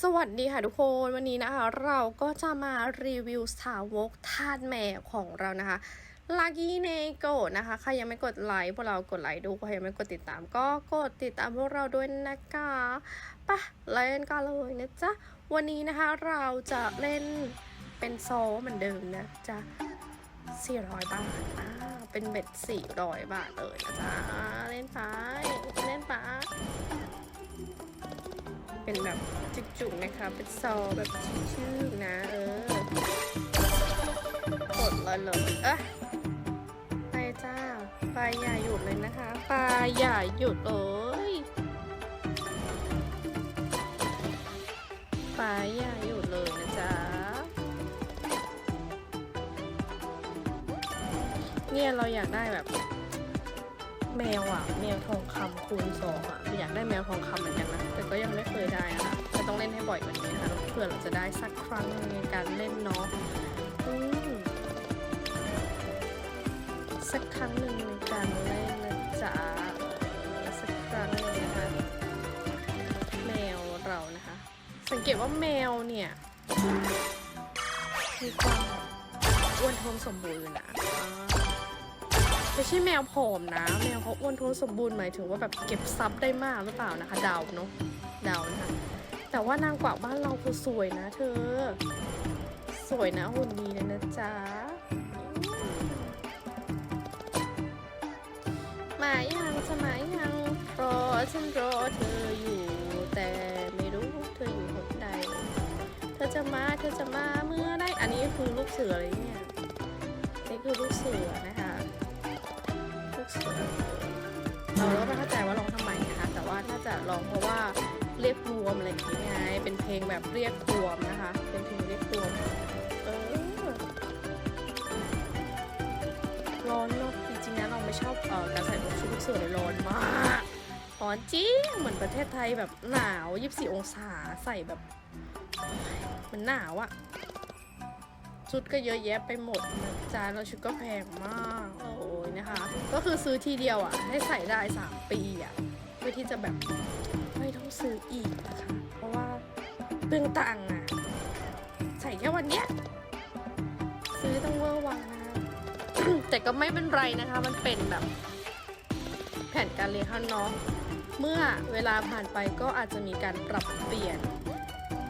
สวัสดีค่ะทุกคนวันนี้นะคะ เราก็จะมารีวิวสาวกทาสแมวของเรานะคะลากี้เนโกนะคะ ใครยังไม่กดไลค์พวกเรากดไลค์ดูใครยังไม่กดติดตาม ก็กดติดตามพวกเราด้วยนะคะปะเล่นกันเลยนะจ๊ะ วันนี้นะคะเราจะเล่นเป็นโซเหมือนเดิมนะจ๊ะ400 บาทอ่าเป็นเบ็ด400 บาทเลยนะจ๊ะเล่นไปเล่นไป เป็นแบบจุกๆนะคะ เป็นซอแบบชื่อๆนะ เออกดเลยเลยเอะไปจ้าไปอย่าหยุดเลยนะคะไปอย่าหยุดเลยไปอย่าหยุดเลยนะจ๊ะเนี่ยเราอยากได้แบบแมวอะแมวทองคำคูณสองอะอยากได้แมวทองคำเหมือนกันนะ ว่านี้นะคะเพื่อเราจะได้สักครั้งในการเล่นเนาะสักครั้งหนึ่งในการเล่นนะจ๊ะสักครั้งหนึ่งนะคะแมวเรานะคะ สังเกตว่าแมวเนี่ยมีความอ้วนท้วนสมบูรณ์นะไม่ใช่แมวผอมนะ แมวเขาอ้วนท้วนสมบูรณ์หมายถึงว่าแบบเก็บซับได้มากหรือเปล่านะคะ ดาวเนาะดาวนะคะ แต่ว่านางกวักบ้านเราคือสวยนะเธอ สวยนะหุ่นดีเลยนะจ๊ะมายังจะมายังรอฉันรอเธออยู่ แต่ไม่รู้เธออยู่หนใด เธอจะมาเธอจะมาเมื่อได้อันนี้คือลูกเสือเลยเนี่ยนี่คือลูกเสือนะคะลูกเสือเราก็ไม่เข้าใจว่าร้องทำไมนะคะแต่ว่าน่าจะร้องเพราะว่า เรียกรวมอะไรอย่างเงี้ยเป็นเพลงแบบเรียกรวมนะคะ เป็นเพลงเรียกรวมเออร้อนเนาะจริงๆนะเราไม่ชอบเอ่อการใส่ชุดลูกเสือเลยร้อนมากร้อนจริงเหมือนประเทศไทยแบบหนาว24องศาใส่แบบมันหนาวอะชุดก็เยอะแยะไปหมดจ๊ะแล้วชุดก็แพงมากโอ้ยนะคะ ก็คือซื้อทีเดียวอะให้ใส่ได้ 3 ปีอะเพื่อที่จะแบบ ต้องซื้ออีกนะคะ เพราะว่าเปลืองตังค์อะใส่แค่วันเนี้ย ซื้อต้องเวอร์วังนะ แต่ก็ไม่เป็นไรนะคะ มันเป็นแบบ แผนการเรียนข้างน้องเมื่อเวลาผ่านไปก็อาจจะมีการปรับเปลี่ยน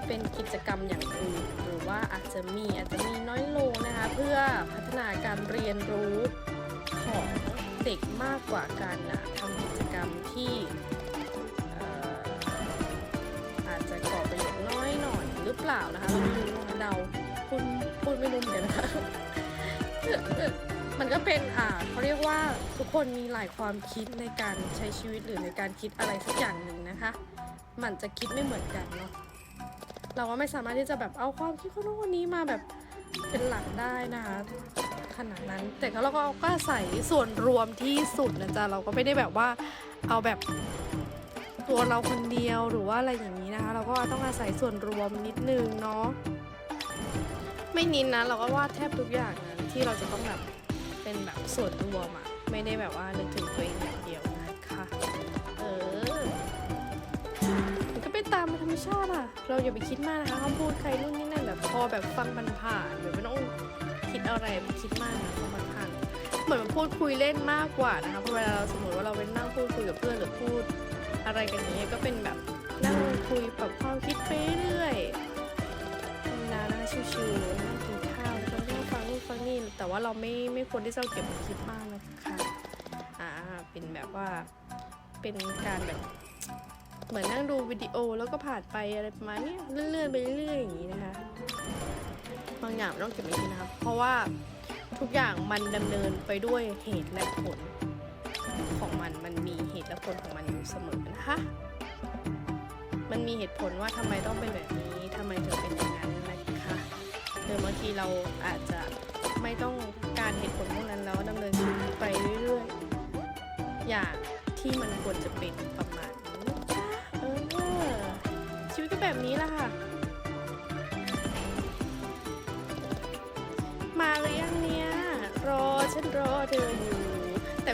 เป็นกิจกรรมอย่างอื่นหรือว่าอาจจะมีอาจจะมีน้อยลงนะคะ เพื่อพัฒนาการเรียนรู้ของเด็กมากกว่าการนะทำกิจกรรมที่ ล่านะคะเราไม่รู้นะคะเดาพูดพูดไม่รู้เหมือนกันนะคะมันก็เป็นอ่าเขาเรียกว่าทุกคนมีหลายความคิดในการใช้ชีวิตหรือในการคิดอะไรสักอย่างหนึ่งนะคะ มันจะคิดไม่เหมือนกันเนาะเราก็ไม่สามารถที่จะแบบเอาความคิดคนโน้นคนนี้มาแบบเป็นหลักได้นะคะขนาดนั้น แต่เราก็ก็ใส่ส่วนรวมที่สุดนะจ๊ะเราก็ไม่ได้แบบว่าเอาแบบ ตัวเราคนเดียวหรือว่าอะไรอย่างนี้นะคะ เราก็ต้องอาศัยส่วนรวมนิดนึงเนาะไม่นินนะเราก็วาดแทบทุกอย่างนะที่เราจะต้องแบบเป็นแบบส่วนรวมอะไม่ได้แบบว่านึกถึงตัวเองอย่างเดียวนะคะเออมันก็เป็นตามธรรมชาติอะเราอย่าไปคิดมากนะคะคำพูดใครนู่นนี่นั่นแบบพอแบบฟังมันผ่านแบบไม่ต้องคิดอะไรคิดมากนะฟังมันผ่านเหมือนมันพูดคุยเล่นมากกว่านะคะเพราะเวลาเราสมมติว่าเราไปนั่งพูดคุยกับเพื่อนหรือพูด อะไรกันอย่างเงี้ยก็เป็นแบบนั่งคุยแบบความคิดไปเรื่อยธรรมดานะคะชิวๆนั่งกินข้าวแล้วก็นั่งฟังนู่นฟังนี่แต่ว่าเราไม่ไม่ควรที่จะเก็บมาคิดมากนะคะอ่าเป็นแบบว่าเป็นการแบบเหมือนนั่งดูวิดีโอแล้วก็ผ่านไปอะไรประมาณนี้เลื่อนๆไปเรื่อยๆอย่างนี้นะคะบางอย่างต้องเก็บไว้คิดนะคะเพราะว่าทุกอย่างมันดำเนินไปด้วยเหตุและผล ของมันมันมีเหตุและผลของมันอยู่เสมอนะคะ มันมีเหตุผลว่าทำไมต้องเป็นแบบนี้ทำไมถึงเป็นอย่างนั้นนะคะหรือบางทีเราอาจจะไม่ต้องการเหตุผลพวกนั้นแล้วดำเนินชีวิตไปเรื่อยๆ อย่างที่มันควรจะเป็นประมาณนี้จ๊ะเออชีวิตก็แบบนี้แหละค่ะ มาหรือยังเนี่ย รอฉันรอเธออยู่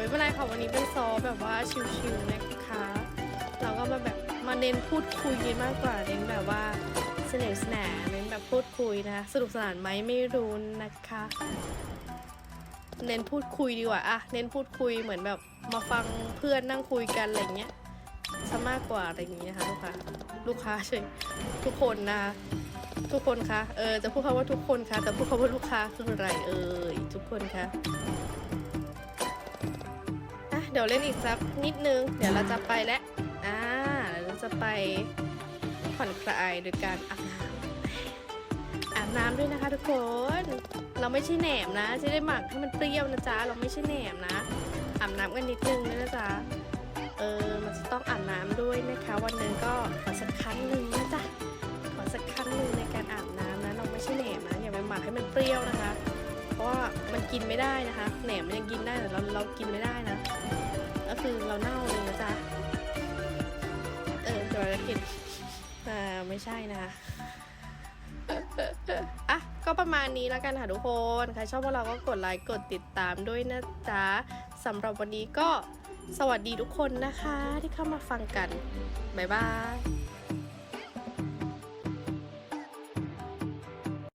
ไม่เป็นไรค่ะวันนี้เป็นซอแบบว่าชิลๆนะคะเราก็มาแบบมาเน้นพูดคุยมากกว่าเน้นแบบว่าสนุกสนานเน้นแบบพูดคุยนะคะสนุกสนานไหมไม่รู้นะคะ เน้นพูดคุยดีกว่าอะเน้นพูดคุยเหมือนแบบมาฟังเพื่อนนั่งคุยกันอะไรเงี้ยซะมากกว่าอะไรอย่างนี้นะคะลูกค้าลูกค้าเฉยทุกคนนะคะทุกคนคะเออจะพูดคำว่าทุกคนคะแต่พูดคำว่าลูกค้าคืออะไรเอ่ยทุกคนคะ เดี๋ยวเล่นอีกสักนิดนึง เดี๋ยวเราจะไปแล้วอ่าเราจะไปผ่อนคลายโดยการอาบน้ำอาบน้ำด้วยนะคะทุกคน เราไม่ใช่แหนมนะจะได้หมักให้มันเปรี้ยวนะจ๊ะ เราไม่ใช่แหนมนะอาบน้ำกันนิดนึงด้วยนะจ๊ะ เออ มันจะต้องอาบน้ำด้วยนะคะ วันนึงก็ขอสักครั้งหนึ่งนะจ๊ะ ขอสักครั้งหนึ่งในการอาบน้ำนะ เราไม่ใช่แหนมนะ อย่าไปหมักให้มันเปรี้ยวนะคะ เพราะว่ามันกินไม่ได้นะคะ แหนมมันยังกินได้แต่เราเรากินไม่ได้นะ คือเราเน่าเลยนะจ๊ะ เออเดี๋ยวเรากินอ่าไม่ใช่นะคะ อะ ก็ประมาณนี้แล้วกันค่ะทุกคน ใครชอบพวกเราก็กดไลค์ กดติดตามด้วยนะจ๊ะสำหรับวันนี้ก็สวัสดีทุกคนนะคะที่เข้ามาฟังกัน บ๊ายบาย